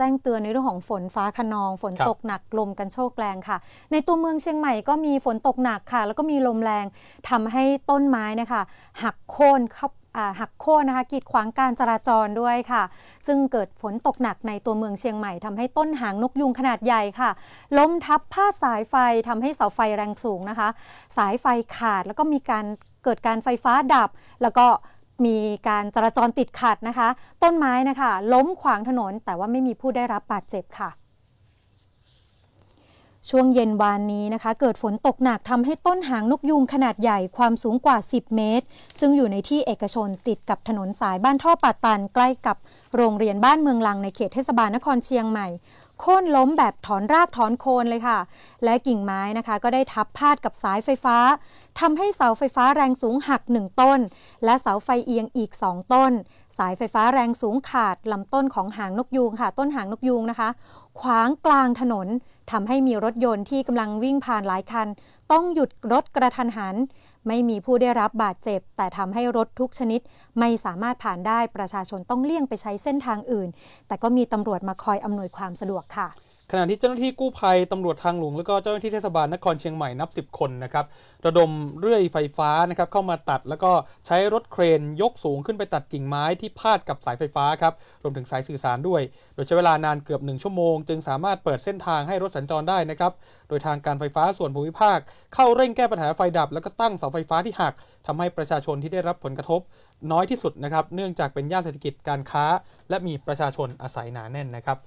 แจ้งเตือนในเรื่องของฝนฟ้าคะนอง ฝนครับตกหนักลมกันโชกแรงค่ะ ในตัวเมืองเชียงใหม่ก็มีฝนตกหนักค่ะ แล้วก็มีลมแรงทำให้ต้นไม้นะคะหักโค่นเข้าอ่าหักโค่นนะคะกีดขวางการจราจรด้วยค่ะ ซึ่งเกิดฝนตกหนักในตัวเมืองเชียงใหม่ทำให้ต้นหางนกยุงขนาดใหญ่ค่ะ ล้มทับพาดสายไฟทำให้เสาไฟแรงสูงนะคะ สายไฟขาดแล้วก็มีการเกิดการไฟฟ้าดับแล้วก็ มีการจราจรติดขัดนะคะ ต้นไม้นะคะ ล้มขวางถนน แต่ว่าไม่มีผู้ได้รับบาดเจ็บค่ะช่วงเย็นวานนี้นะคะ เกิดฝนตกหนักทำให้ต้นหางนกยูงขนาดใหญ่ความสูงกว่า 10 เมตร ซึ่งอยู่ในที่เอกชนติดกับถนนสายบ้านท่อป่าตันใกล้กับโรงเรียนบ้านเมืองลังในเขตเทศบาลนครเชียงใหม่ โค่นล้มแบบถอนรากถอนโคนเลยค่ะ และกิ่งไม้นะคะ ก็ได้ทับพาดกับสายไฟฟ้าทำให้เสาไฟฟ้าแรงสูงหักหนึ่งต้น และเสาไฟเอียงอีก 2 ต้น สายไฟฟ้าแรงสูงขาดลำต้นของหางนกยูงค่ะ ต้นหางนกยูงนะคะ ขวางกลางถนนทำให้มีรถยนต์ที่กำลังวิ่งผ่านหลายคัน ต้องหยุดรถกระทันหัน ไม่มีผู้ได้รับบาดเจ็บ แต่ทำให้รถทุกชนิด ไม่สามารถผ่านได้ประชาชนต้องเลี่ยงไปใช้เส้นทางอื่น แต่ก็มีตำรวจมาคอยอำนวยความสะดวกค่ะ ขณะที่เจ้าหน้าที่กู้ภัยตำรวจทางหลวงแล้วก็เจ้าหน้าที่เทศบาลนครเชียงใหม่นับ 10 คนนะครับระดมเรื่อยไฟฟ้านะครับเข้ามาตัดแล้วก็ใช้รถเครนยกสูงขึ้นไปตัดกิ่งไม้ที่พาดกับสายไฟฟ้าครับรวมถึงสายสื่อสารด้วย โดยใช้เวลานานเกือบ 1 ชั่วโมง จึงสามารถเปิดเส้นทางให้รถสัญจรได้นะครับโดยทางการไฟฟ้าส่วนภูมิภาค เข้าเร่งแก้ปัญหาไฟดับ แล้วก็ตั้งเสาไฟฟ้าที่หักทำให้ประชาชนที่ได้รับผลกระทบน้อยที่สุดนะครับเนื่องจากเป็นย่านเศรษฐกิจการค้า และมีประชาชนอาศัยหนาแน่นนะครับ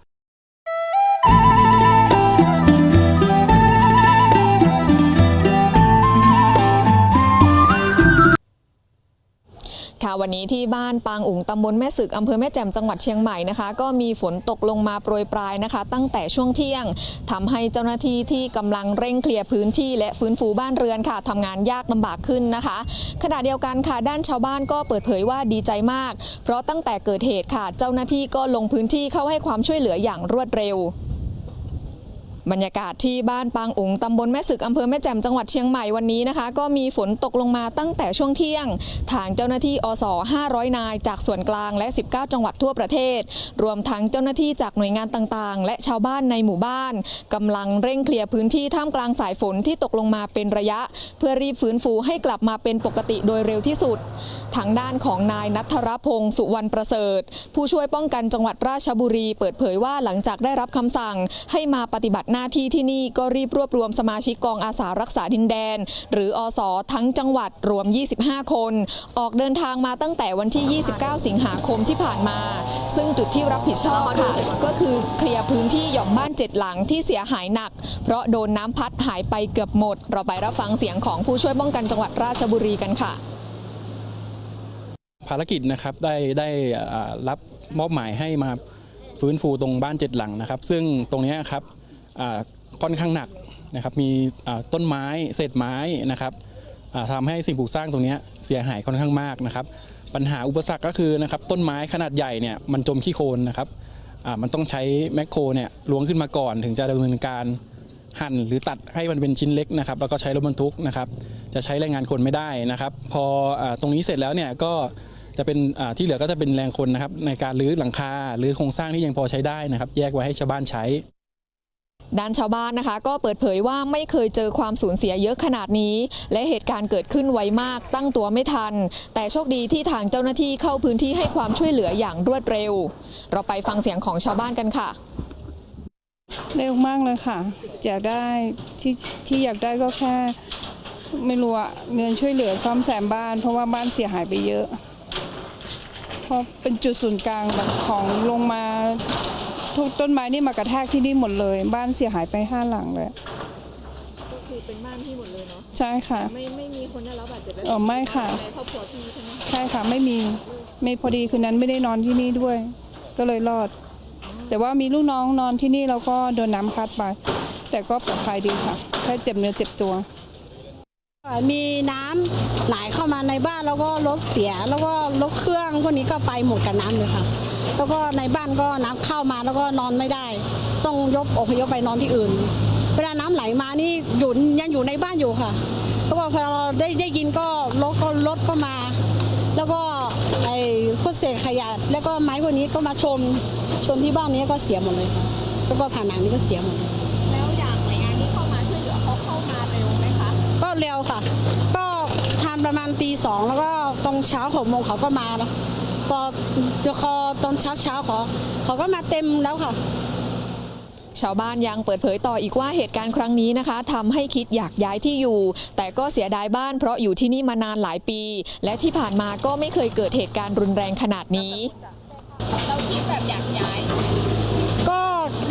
ค่ะวันนี้ที่บ้านปางอุ๋งตำบลแม่สึกอำเภอแม่แจ่มจังหวัดเชียงใหม่นะคะก็มีฝนตกลงมาโปรยปลายนะคะ ตั้งแต่ช่วงเที่ยงทำให้เจ้าหน้าที่ที่กำลังเร่งเคลียร์พื้นที่และฟื้นฟูบ้านเรือนค่ะทำงานยากลำบากขึ้นนะคะ ขณะเดียวกันค่ะด้านชาวบ้านก็เปิดเผยว่าดีใจมาก เพราะตั้งแต่เกิดเหตุค่ะ เจ้าหน้าที่ก็ลงพื้นที่เข้าให้ความช่วยเหลืออย่างรวดเร็ว บรรยากาศที่บ้านปางอุ๋งตำบลแม่สึกอำเภอแม่แจ่มจังหวัดเชียงใหม่วันนี้นะคะ ก็มีฝนตกลงมาตั้งแต่ช่วงเที่ยง ทางเจ้าหน้าที่อส 500 นาย จากส่วนกลางและ 19 จังหวัดทั่วประเทศ รวมทั้งเจ้าหน้าที่จากหน่วยงานต่างๆ และชาวบ้านในหมู่บ้านกำลังเร่งเคลียร์พื้นที่ท่ามกลางสายฝนที่ตกลงมาเป็นระยะ เพื่อรีบฟื้นฟูให้กลับมาเป็นปกติโดยเร็วที่สุด ทางด้านของนายนัทรพงศ์สุวรรณประเสริฐ ผู้ช่วยป้องกันจังหวัดราชบุรี เปิดเผยว่าหลังจากได้รับคำสั่งให้มาปฏิบัติหน้าที่ที่นี่ก็รีบรวบรวมสมาชิกกองอาสารักษาดินแดน หรืออสทั้งจังหวัดรวม 25 คน ออกเดินทางมาตั้งแต่วันที่ 29 สิงหาคมที่ผ่านมา ซึ่งจุดที่รับผิดชอบค่ะ ก็คือเคลียร์พื้นที่หย่อมบ้านเจ็ดหลังที่เสียหายหนัก เพราะโดนน้ำพัดหายไปเกือบหมด เราไปรับฟังเสียงของผู้ช่วยป้องกันจังหวัดราชบุรีกันค่ะภารกิจนะครับได้ได้รับมอบหมายให้มาฟื้นฟูตรงบ้านเจ็ดหลังนะครับ ซึ่งตรงนี้ครับ ค่อนข้างหนักนะครับมีต้นไม้เศษไม้นะครับอ่าทำให้สิ่งปลูกสร้างตรงนี้เสียหายค่อนข้างมากนะครับ ปัญหาอุปสรรคก็คือนะครับต้นไม้ขนาดใหญ่เนี่ยมันจมขี้โคลนนะครับมันต้องใช้แมคโครเนี่ยล้วงขึ้นมาก่อนถึงจะดำเนินการหั่นหรือตัดให้มันเป็นชิ้นเล็กนะครับแล้วก็ใช้รถบรรทุกนะครับ จะใช้แรงงานคนไม่ได้นะครับ พออตรงนี้เสร็จแล้วเนี่ยก็จะเป็นที่เหลือก็จะเป็นแรงคนนะครับในการรื้อหลังคาหรือโครงสร้างที่ยังพอใช้ได้นะครับ แยกไว้ให้ชาวบ้านใช้ ด้านชาวบ้านนะคะ ก็เปิดเผยว่าไม่เคยเจอความสูญเสียเยอะขนาดนี้ และเหตุการณ์เกิดขึ้นไวมากตั้งตัวไม่ทัน แต่โชคดีที่ทางเจ้าหน้าที่เข้าพื้นที่ให้ความช่วยเหลืออย่างรวดเร็ว เราไปฟังเสียงของชาวบ้านกันค่ะ เร็วมากเลยค่ะ อยากได้ที่ที่อยากได้ก็แค่ไม่รู้อะเงินช่วยเหลือซ่อมแซมบ้าน เพราะว่าบ้านเสียหายไปเยอะ เพราะเป็นจุดศูนย์กลางแบบของลงมา ทุกต้นไม้นี่มากระแทกที่นี่หมดเลย บ้านเสียหายไปห้าหลังเลย ก็คือเป็นบ้านพี่หมดเลยเนาะใช่ค่ะ ไม่ไม่มีคนได้รับบาดเจ็บและเออไม่ค่ะ ในครอบครัวพี่ใช่ไหมคะใช่ค่ะไม่มีไม่พอดีคืนนั้นไม่ได้นอนที่นี่ด้วย ก็เลยรอด แต่ว่ามีลูกน้องนอนที่นี่แล้วก็โดนน้ำพัดไป แต่ก็ปลอดภัยดีค่ะแค่เจ็บเนื้อเจ็บตัว มีน้ำไหลเข้ามาในบ้านแล้วก็รถเสียแล้วก็รถเครื่องพวกนี้ก็ไปหมดกับน้ำเลยค่ะ แล้วก็ในบ้านก็น้ำเข้ามาแล้วก็นอนไม่ได้ ต้องยกอพยพไปนอนที่อื่น เวลาน้ำไหลมานี่อยู่ยังอยู่ในบ้านอยู่ค่ะ แล้วก็พอเราได้ได้ยินก็รถก็รถก็มา แล้วก็ไอ้พวกเศษขยะแล้วก็ไม้พวกนี้ก็มาชนชนที่บ้านนี้ก็เสียหมดเลยค่ะแล้วก็ผนังนี้ก็เสียหมดเลยแล้วอย่างหน่วยงานที่เข้ามาช่วยเหลือเขาเข้ามาเร็วไหมคะก็เร็วค่ะ ก็ทานประมาณตีสองแล้วก็ตรงเช้าหกโมงเขาก็มาแล้ว พอเดี๋ยวคอตอนเช้าเช้าๆเขาเขาก็มาเต็มแล้วค่ะ ชาวบ้านยังเปิดเผยต่ออีกว่าเหตุการณ์ครั้งนี้นะคะทำให้คิดอยากย้ายที่อยู่ แต่ก็เสียดายบ้านเพราะอยู่ที่นี่มานานหลายปี และที่ผ่านมาก็ไม่เคยเกิดเหตุการณ์รุนแรงขนาดนี้ เราคิดแบบอยากย้าย ก็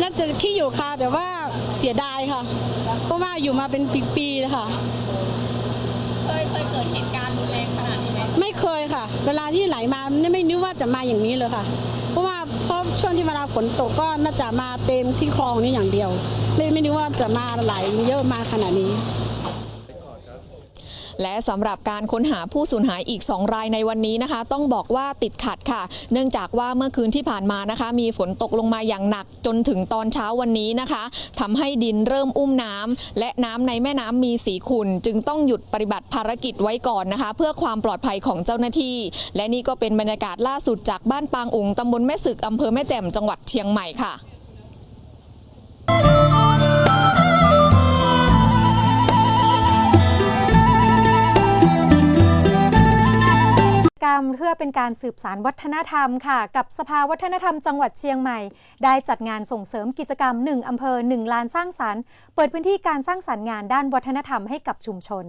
น่าจะคิดอยู่ค่ะแต่ว่าเสียดายค่ะ เพราะว่าอยู่มาเป็นปีๆเลยค่ะเคยเคยเกิดเหตุการณ์ เวลาที่ไหลมาไม่นึกว่าจะมาอย่างนี้เลยค่ะ เพราะว่าเพราะช่วงที่เวลาฝนตกก็น่าจะมาเต็มที่คลองนี้อย่างเดียวไม่ไม่นึกว่าจะมาไหลเยอะมาขนาดนี้ และสำหรับการค้นหาผู้สูญหายอีก 2 รายในวันนี้นะคะ ต้องบอกว่าติดขัดค่ะ เนื่องจากว่าเมื่อคืนที่ผ่านมานะคะ มีฝนตกลงมาอย่างหนักจนถึงตอนเช้าวันนี้นะคะทำให้ดินเริ่มอุ้มน้ำและน้ำในแม่น้ำมีสีขุ่นจึงต้องหยุดปฏิบัติภารกิจไว้ก่อนนะคะ เพื่อความปลอดภัยของเจ้าหน้าที่ และนี่ก็เป็นบรรยากาศล่าสุดจากบ้านปางอุ๋งตำบลแม่สึกอำเภอแม่แจ่มจังหวัดเชียงใหม่ค่ะ รมเพื่อเป็นการสืบสารวัฒนธรรมค่ะ กับสภาวัฒนธรรมจังหวัดเชียงใหม่ ได้จัดงานส่งเสริมกิจกรรม 1อำเภอ 1 ลานสร้างสรรค์ เปิดพื้นที่การสร้างสรรค์งานด้านวัฒนธรรมให้กับชุมชน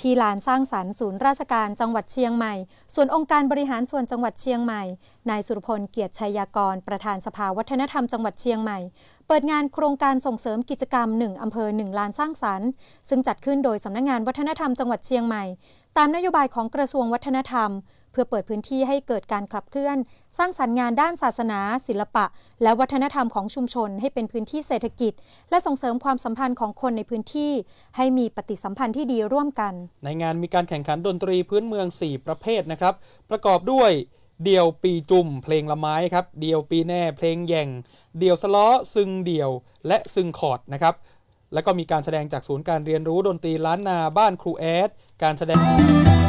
ที่ลานสร้างสรรค์ศูนย์ราชการจังหวัดเชียงใหม่ ส่วนองค์การบริหารส่วนจังหวัดเชียงใหม่ นายสุรพลเกียรติชัยยากร ประธานสภาวัฒนธรรมจังหวัดเชียงใหม่ เปิดงานโครงการส่งเสริมกิจกรรม 1อำเภอ 1 ลานสร้างสรรค์ ซึ่งจัดขึ้นโดยสำนักงานวัฒนธรรมจังหวัดเชียงใหม่ ตามนโยบายของกระทรวงวัฒนธรรม เพื่อเปิดพื้นที่ให้เกิดการขับเคลื่อน สร้างสรรค์งานด้านศาสนา ศิลปะ และวัฒนธรรมของชุมชน ให้เป็นพื้นที่เศรษฐกิจ และส่งเสริมความสัมพันธ์ของคนในพื้นที่ ให้มีปฏิสัมพันธ์ที่ดีร่วมกัน ในงานมีการแข่งขันดนตรีพื้นเมือง 4 ประเภทนะครับ ประกอบด้วยเดี่ยวปีจุ่มเพลงละไม้ครับเดี่ยวปีแน่เพลงแย่ง เดี่ยวสล้อซึงเดี่ยว และซึงคอร์ดนะครับแล้วก็มีการแสดงจากศูนย์การเรียนรู้ดนตรีล้านนาบ้านครูแอด การแสดง